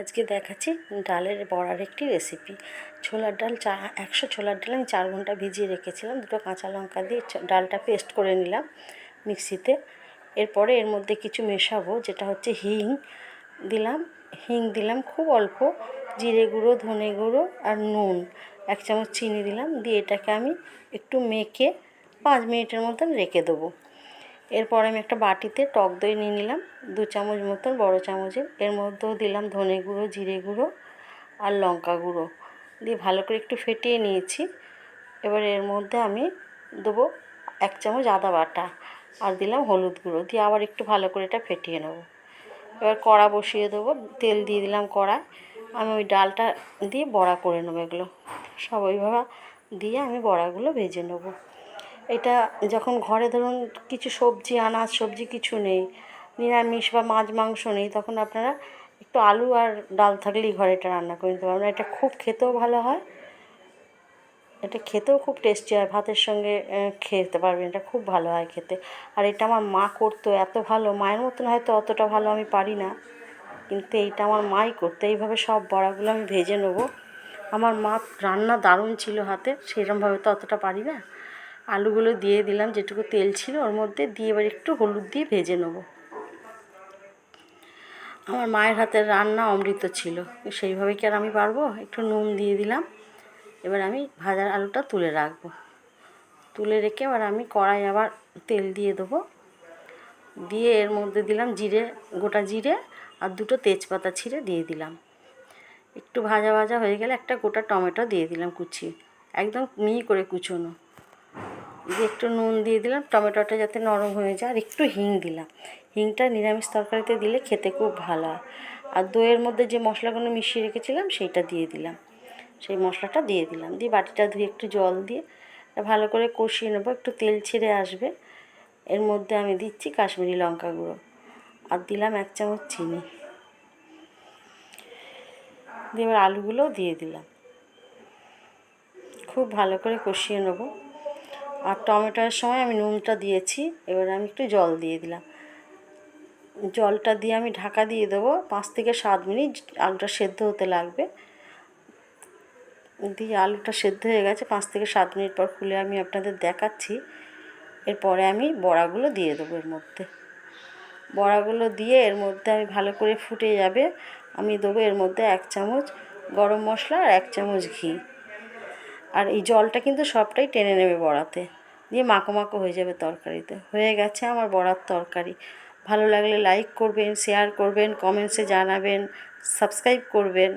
আজকে দেখাচ্ছি ডালের বড়ার একটি রেসিপি ছোলার ডাল চা, একশো ছোলার ডাল আমি চার ঘণ্টা ভিজিয়ে রেখেছিলাম, দুটো কাঁচা লঙ্কা দিয়ে ডালটা পেস্ট করে নিলাম মিক্সিতে এরপরে এর মধ্যে কিছু মেশাবো, যেটা হচ্ছে হিং দিলাম। হিং দিলাম খুব অল্প, জিরে গুঁড়ো, ধনে গুঁড়ো আর নুন। এক চামচ চিনি দিলাম, দিয়ে এটাকে আমি একটু মেখে পাঁচ মিনিটের মতন রেখে দেবো। এরপর আমি একটা বাটিতে টক দই নিয়ে নিলাম, দু চামচ মতন বড় চামচের এর মধ্যেও দিলাম ধনে গুঁড়ো, জিরে গুঁড়ো আর লঙ্কা গুঁড়ো। দিয়ে ভালো করে একটু ফেটিয়ে নিয়েছি। এবার এর মধ্যে আমি দেবো এক চামচ আদা বাটা আর দিলাম হলুদ গুঁড়ো। দিয়ে আবার একটু ভালো করে এটা ফেটিয়ে নেব। এবার কড়া বসিয়ে দেবো, তেল দিয়ে দিলাম কড়ায়। আমি ওই ডালটা দিয়ে বড়া করে নেব এগুলো। সব ওইভাবে দিয়ে আমি বড়াগুলো ভেজে নেব। এটা যখন ঘরে ধরুন কিছু সবজি আনাজ, সবজি কিছু নেই, নিরামিষ বা মাছ, মাংস নেই, তখন আপনারা একটু আলু আর ডাল থাকলেই ঘরে এটা রান্না করে নিতে পারবেন। এটা খুব খেতেও ভালো হয়। এটা খেতেও খুব টেস্টি হয়। ভাতের সঙ্গে খেতে পারবেন। এটা খুব ভালো হয় খেতে। আর এটা আমার মা করতো, এত ভালো। মায়ের মতন হয়তো অতটা ভালো আমি পারি না। কিন্তু এইটা আমার মাই করতো। এইভাবে সব বড়াগুলো আমি ভেজে নেব। আমার মা রান্না দারুণ ছিল হাতে। সেরকমভাবে তো অতটা পারি না। আলুগুলো দিয়ে দিলাম, যেটুকু তেল ছিল ওর মধ্যে, দিয়ে এবার একটু হলুদ দিয়ে ভেজে নেব। আমার মায়ের হাতের রান্না অমৃত ছিল সেইভাবে কি আর আমি পারব? একটু নুন দিয়ে দিলাম, এবার আমি ভাজার আলুটা তুলে রাখব। তুলে রেখে এবার আমি কড়াই আবার তেল দিয়ে দেবো। দিয়ে এর মধ্যে দিলাম জিরে, গোটা জিরে আর দুটো তেজপাতা ছিঁড়ে দিয়ে দিলাম। একটু ভাজা ভাজা হয়ে গেলে একটা গোটা টমেটো দিয়ে দিলাম কুচি, একদম মিহি করে কুচোনো। দিয়ে একটু নুন দিয়ে দিলাম, টমেটোটা যাতে নরম হয়ে যায়, আর একটু হিং দিলাম। হিংটা নিরামিষ তরকারিতে দিলে খেতে খুব ভালো হয়। আর দইয়ের মধ্যে যে মশলাগুলো মিশিয়ে রেখেছিলাম, সেইটা দিয়ে দিলাম। সেই মশলাটা দিয়ে দিলাম। দিয়ে বাটিটা ধুয়ে একটু জল দিয়ে ভালো করে কষিয়ে নেব। একটু তেল ছেড়ে আসবে। এর মধ্যে আমি দিচ্ছি কাশ্মীরি লঙ্কা গুঁড়ো। আর দিলাম এক চামচ চিনি। দিয়ে এবার আলুগুলোও দিয়ে দিলাম। খুব ভালো করে কষিয়ে নেব। আর টমেটোর সময় আমি নুনটা দিয়েছি, এবার আমি একটু জল দিয়ে দিলাম। জলটা দিয়ে আমি ঢাকা দিয়ে দেবো, পাঁচ থেকে সাত মিনিট আলুটা সেদ্ধ হতে লাগবে। দিয়ে আলুটা সেদ্ধ হয়ে গেছে, পাঁচ থেকে সাত মিনিট পর খুলে আমি আপনাদের দেখাচ্ছি। এরপরে আমি বড়াগুলো দিয়ে দেবো এর মধ্যে। বড়াগুলো দিয়ে এর মধ্যে আমি ভালো করে ফুটে যাবে, আমি দেবো এর মধ্যে এক চামচ গরম মশলা আর এক চামচ ঘি। আর এই জলটা কিন্তু সবটাই টেনে নেবে বড়াতে। দিয়ে মাখো মাখো হয়ে যাবে তরকারিতে। হয়ে গেছে আমার বড়ার তরকারি। ভালো লাগলে লাইক করবেন শেয়ার করবেন কমেন্টসে জানাবেন সাবস্ক্রাইব করবেন।